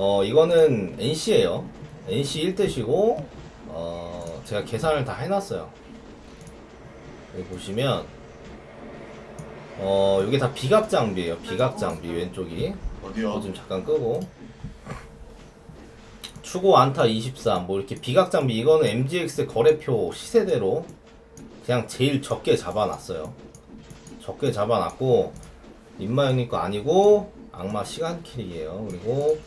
어 이거는 NC예요. NC 1대시고 어 제가 계산을 다 해놨어요. 여기 보시면 어 이게 다 비각 장비예요. 비각 장비 왼쪽이. 어디요? 좀 잠깐 끄고 추고 안타 23 뭐 이렇게 비각 장비 이거는 MGX 거래표 시세대로 그냥 제일 적게 잡아놨어요 적게 잡아놨고 인마형님 거 아니고 악마 시간 킬이에요 그리고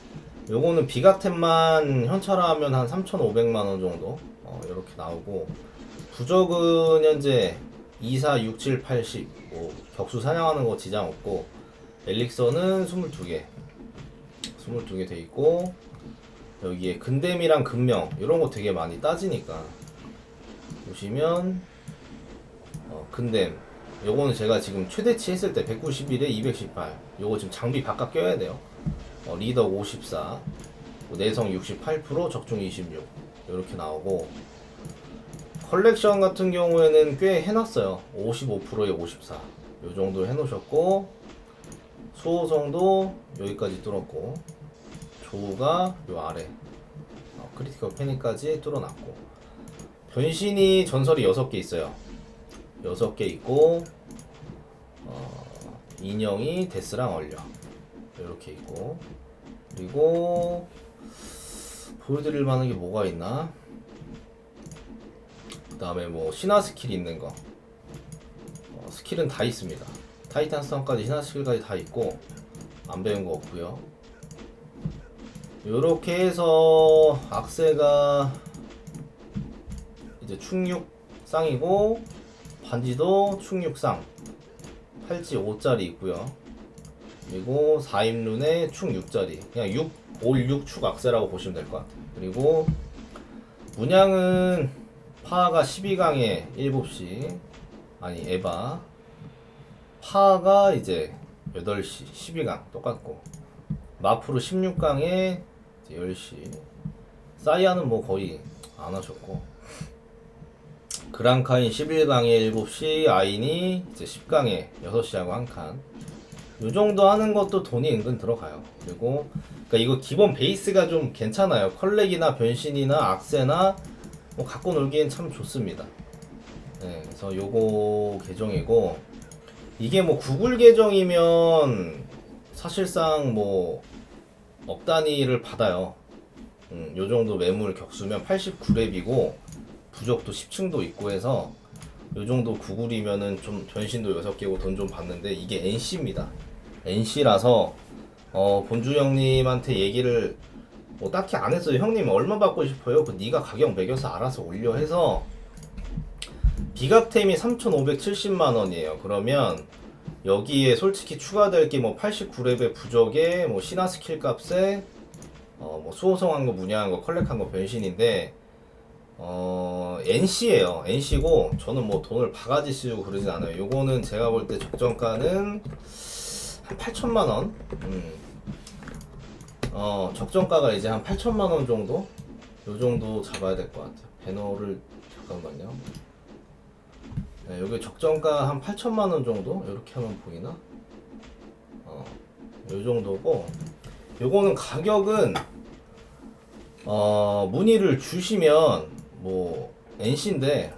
요거는 비각템만 현찰화하면 한 3,500만원 정도? 어, 이렇게 나오고 부적은 현재 2, 4, 6, 7, 80 뭐, 격수 사냥하는 거 지장 없고 엘릭서는 22개. 22개 돼 있고 여기에 근댐이랑 근명 이런 거 되게 많이 따지니까. 보시면 어, 근댐 요거는 제가 지금 최대치 했을 때 191에 218 요거 지금 장비 바깥 껴야 돼요 어, 리더 54뭐 내성 68% 적중 26 이렇게 나오고 컬렉션 같은 경우에는 꽤 해놨어요. 55%에 54 요 정도 해놓으셨고 수호성도 여기까지 뚫었고 조우가 요 아래 어, 크리티컬 패닉까지 뚫어놨고. 변신이 전설이 6개 있어요. 6개 있고 어, 인형이 데스랑 얼려 이렇게 있고. 그리고 보여드릴 만한 게 뭐가 있나? 그 다음에 뭐 신화 스킬 있는 거. 어, 스킬은 다 있습니다. 타이탄 스턴까지 신화 스킬까지 다 있고 안 배운 거 없고요. 요렇게 해서 악세가 이제 충육쌍이고 반지도 충육쌍 팔찌 5짜리 있고요 그리고 4입룬에 충 6짜리. 그냥 6, 5, 6 축 악세라고 보시면 될 것 같아요. 그리고 문양은 파가 12강에 7시 아니 에바. 파가 이제 8시 12강 똑같고. 마프로 16강에 10시. 사이아는 뭐 거의 안 하셨고. 그랑카인 11강에 7시 아인이 이제 10강에 6시하고 한칸 요 정도 하는 것도 돈이 은근 들어가요 그리고 그러니까 이거 기본 베이스가 좀 괜찮아요 컬렉이나 변신이나 악세나 뭐 갖고 놀기엔 참 좋습니다 네, 그래서 요거 계정이고 이게 뭐 구글 계정이면 사실상 뭐 억 단위를 받아요. 음, 요 정도 매물 격수면 89렙이고 부적도 10층도 있고 해서 요 정도 구글이면은 좀 변신도 6개고 돈 좀 받는데 이게 NC입니다. NC라서 어, 본주 형님한테 얘기를 뭐 딱히 안 했어요. 형님 얼마 받고 싶어요? 그 네가 가격 매겨서 알아서 올려 해서 비각템이 3,570만 원이에요. 그러면 여기에 솔직히 추가될 게 뭐 89렙의 부적에 뭐 신화 스킬 값에 어 뭐 수호성한 거 문양한 거 컬렉한 거 변신인데 어 NC예요. NC고 저는 뭐 돈을 바가지 쓰고 그러진 않아요. 요거는 제가 볼 때 적정가는 한 8천만 원. 음. 어 적정가가 이제 한 8천만 원 정도? 요 정도 잡아야 될 것 같아요. 배너를 잠깐만요. 네, 여기 적정가 한 8천만 원 정도 이렇게 하면 보이나? 어, 요 정도고 요거는 가격은 어, 문의를 주시면 뭐 NC인데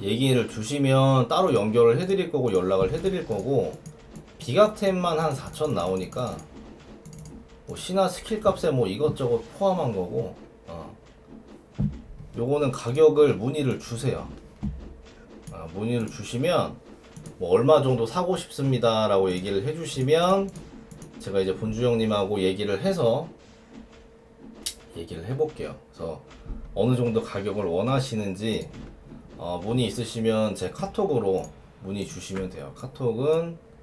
얘기를 주시면 따로 연결을 해드릴 거고 연락을 해드릴 거고 비가템만 한 4천 나오니까 뭐 신화 스킬 값에 뭐 이것저것 포함한 거고 어. 요거는 가격을 문의를 주세요. 아, 문의를 주시면 뭐 얼마 정도 사고 싶습니다 라고 얘기를 해주시면 제가 이제 본주 형님하고 얘기를 해서 얘기를 해볼게요. 그래서 어느 정도 가격을 원하시는지 어, 문의 있으시면 제 카톡으로 문의 주시면 돼요. 카톡은